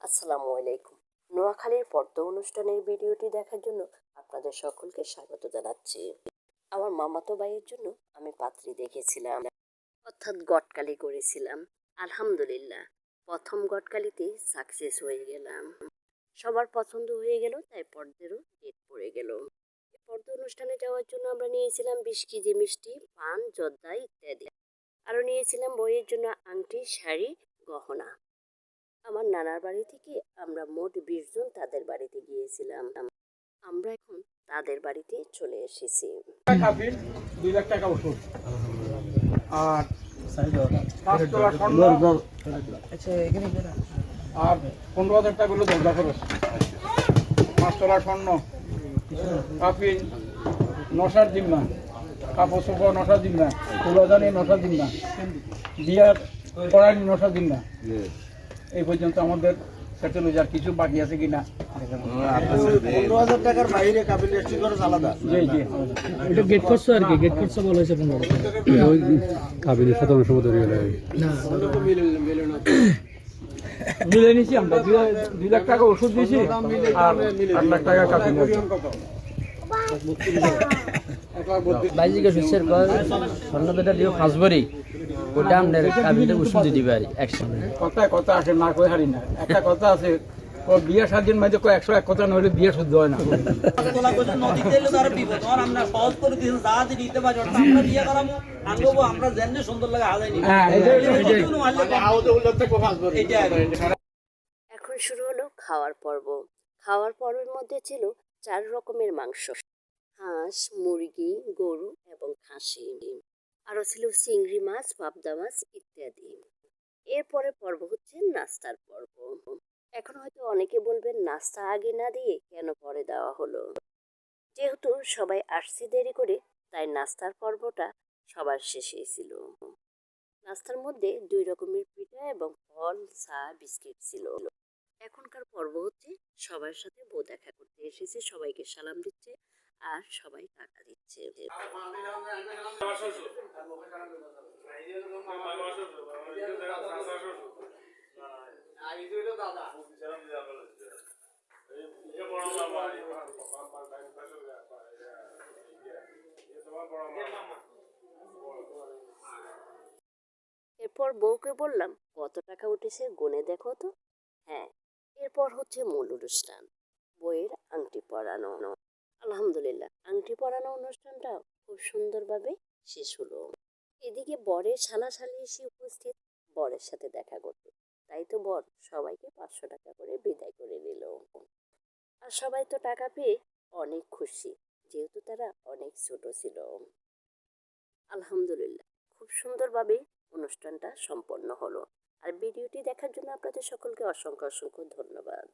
আসসালামু আলাইকুম। নোয়াখালীর পর্দা অনুষ্ঠানের ভিডিওটি দেখার জন্য আপনাদের সকলকে স্বাগত জানাচ্ছি। আমার মামাতো ভাইয়ের জন্য আমি পাত্রী দেখেছিলাম। অর্থাৎ গটকালি করেছিলাম। আলহামদুলিল্লাহ, প্রথম গটকালিতে সাকসেস হয়ে গেলাম। সবার পছন্দ হয়ে গেল, তাই পর্দেরও ডেট পড়ে গেল। পর্দা অনুষ্ঠানে যাওয়ার জন্য আমরা নিয়েছিলাম বিশ কেজি মিষ্টি, পান, জর্দা ইত্যাদি। আরও নিয়েছিলাম বইয়ের জন্য আংটি, শাড়ি, গহনা। আমার নানার বাড়ি থেকে আমরা মোট বিশ জন তাদের বাড়িতে গিয়েছিলাম। আমরা এখন তাদের বাড়িতে চলে এসেছি। দুই লাখ টাকা ওষুধ। আর স্বর্ণ আর পনেরো হাজার টাকা হলো দরজা খরচ। পাঁচ তোলা স্বর্ণ কাপিল নশার জিম্মা কাপড় চোপড় নশার জিম্মা জিম্মা বিয়ার জিম্মা। এই পর্যন্ত আমাদের সেটেল হয়ে যার কিছু বাকি আছে কিনা? পনেরো হাজার টাকার বাইরে কাবিল খরচ আলাদা। জি জি। এটা গেট করছ আর কি? গেট করছ বলা হয়েছে পনেরো ওই কাবিনের সাথে অনেক সময় তৈরি হয়ে মিলে নিছি আমরা। দুই- দুই লাখ টাকা ওষুধ দিয়েছি আর আট লাখ টাকা বাইজিকে স্বর্ণ দিও পাঁচ ভরি। ওটা কাবিলে ওষুধ দিবে আর একসঙ্গে কথায় কথা আসে না কই হারি না। একটা কথা আছে ও বিয়ে স্বাধীন মাঝে কয় একশো এক কথা নইলে বিয়ে শুদ্ধ হয় না। তোলা কইছে নদীতে এলে তার বিপদ আর আমরা সহজ করে দিয়েছি যা। দি নিতে পারি ওটা আমরা বিয়ে করামু আনব আমরা জেনে সুন্দর লাগে হাজাই নিব হ্যাঁ, এখন শুরু হলো খাওয়ার পর্ব। খাওয়ার পর্বের মধ্যে ছিল চার রকমের মাংস। হাঁস মুরগি গরু এবং খাসি। আরও ছিল চিংড়ি মাছ, পাবদা মাছ ইত্যাদি। এরপরে পর্ব হচ্ছে নাস্তার পর্ব। এখন হয়তো অনেকে বলবেন, নাস্তা আগে না দিয়ে কেন পরে দেওয়া হলো? যেহেতু সবাই আসছে দেরি করে, তাই নাস্তার পর্বটা সবার শেষেই ছিল। নাস্তার মধ্যে দুই রকমের পিঠা এবং ফল, চা, বিস্কিট ছিল। এখনকার পর্ব হচ্ছে সবার সাথে বউ দেখা করতে এসেছে, সবাইকে সালাম দিচ্ছে। আর সবাই টাকা দিচ্ছে এরপর বউকে বললাম কত টাকা উঠেছে গুনে দেখো তো হ্যাঁ এরপর হচ্ছে মূল অনুষ্ঠান বইয়ের আংটি পরানো আলহামদুলিল্লাহ। আংটি পরানো অনুষ্ঠানটা খুব সুন্দরভাবে শেষ হলো। এদিকে বরের শালাশালি এসে উপস্থিত বরের সাথে দেখা করতে তাই তো বর সবাইকে পাঁচশো টাকা করে বিদায় করে নিল। আর সবাই তো টাকা পেয়ে অনেক খুশি, যেহেতু তারা অনেক ছোট ছিল। আলহামদুলিল্লাহ, খুব সুন্দরভাবে অনুষ্ঠানটা সম্পন্ন হলো। আর ভিডিওটি দেখার জন্য আপনাদের সকলকে অসংখ্য অসংখ্য ধন্যবাদ।